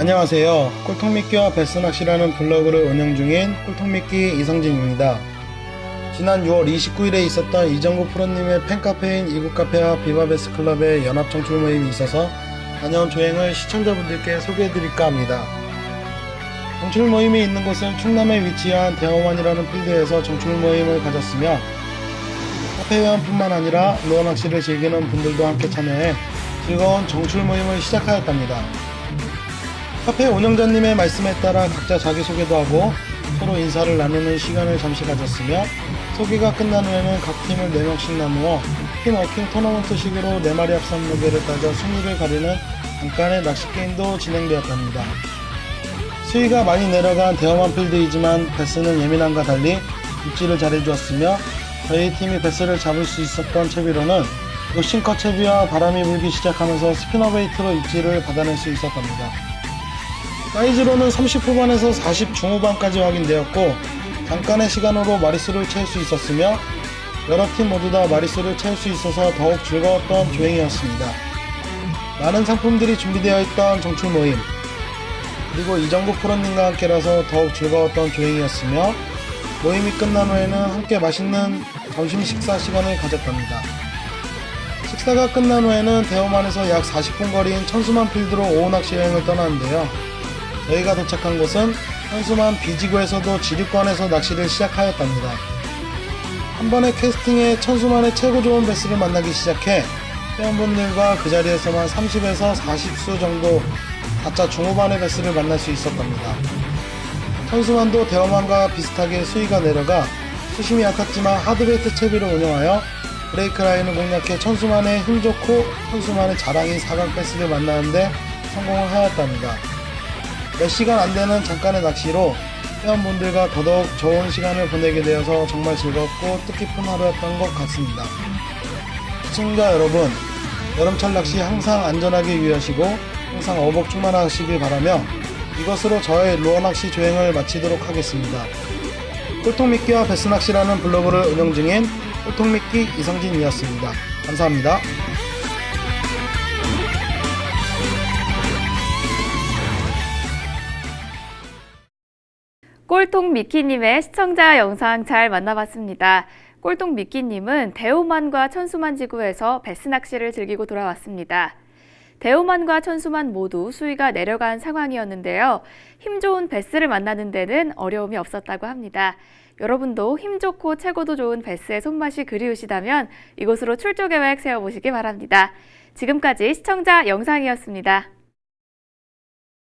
안녕하세요. 꿀통미끼와 베스낚시라는 블로그를 운영 중인 꿀통미끼 이성진입니다. 지난 6월 29일에 있었던 이정구 프로님의 팬카페인 이국카페와 비바베스 클럽의 연합정출 모임이 있어서 다녀온 조행을 시청자분들께 소개해드릴까 합니다. 정출 모임이 있는 곳은 충남에 위치한 대험원이라는 필드에서 정출 모임을 가졌으며 카페 회원뿐만 아니라 루어 낚시를 즐기는 분들도 함께 참여해 즐거운 정출 모임을 시작하였답니다. 카페 운영자님의 말씀에 따라 각자 자기소개도 하고 서로 인사를 나누는 시간을 잠시 가졌으며 소개가 끝난 후에는 각 팀을 4명씩 나누어 팀워킹 토너먼트식으로 4마리 합산 무게를 따져 순위를 가리는 잠깐의 낚시 게임도 진행되었답니다. 수위가 많이 내려간 대험한 필드이지만 베스는 예민함과 달리 입질을 잘해주었으며 저희 팀이 베스를 잡을 수 있었던 채비로는 노싱커 채비와 바람이 불기 시작하면서 스피너베이트로 입질을 받아낼 수 있었답니다. 사이즈로는 30 후반에서 40 중후반까지 확인되었고 잠깐의 시간으로 마리수를 채울 수 있었으며 여러 팀 모두 다 마리수를 채울 수 있어서 더욱 즐거웠던 조행이었습니다. 많은 상품들이 준비되어 있던 정출 모임 그리고 이정구 프로님과 함께라서 더욱 즐거웠던 조행이었으며 모임이 끝난 후에는 함께 맛있는 점심 식사 시간을 가졌답니다. 식사가 끝난 후에는 대호만에서 약 40분 거리인 천수만 필드로 오후 낚시 여행을 떠나는데요. 저희가 도착한 곳은 현수만 비지구에서도 지류권에서 낚시를 시작하였답니다. 한 번의 캐스팅에 천수만의 최고 좋은 베스를 만나기 시작해 회원분들과 그 자리에서만 30에서 40수 정도 가짜 중후반의 베스를 만날 수 있었답니다. 천수만도 대어만과 비슷하게 수위가 내려가 수심이 얕았지만 하드베이트 채비를 운영하여 브레이크 라인을 공략해 천수만의 힘 좋고 천수만의 자랑인 사각 베스를 만나는데 성공을 하였답니다. 몇 시간 안 되는 잠깐의 낚시로 회원분들과 더더욱 좋은 시간을 보내게 되어서 정말 즐겁고 뜻깊은 하루였던 것 같습니다. 시청자 여러분, 여름철 낚시 항상 안전하게 유의하시고 항상 어복 충만하시길 바라며 이것으로 저의 루어 낚시 조행을 마치도록 하겠습니다. 꿀통미끼와 베스낚시라는 블로그를 운영 중인 꿀통미끼 이성진이었습니다. 감사합니다. 꼴통 미키님의 시청자 영상 잘 만나봤습니다. 꼴통 미키님은 대호만과 천수만 지구에서 베스 낚시를 즐기고 돌아왔습니다. 대호만과 천수만 모두 수위가 내려간 상황이었는데요. 힘 좋은 베스를 만나는 데는 어려움이 없었다고 합니다. 여러분도 힘 좋고 최고도 좋은 베스의 손맛이 그리우시다면 이곳으로 출조 계획 세워보시기 바랍니다. 지금까지 시청자 영상이었습니다.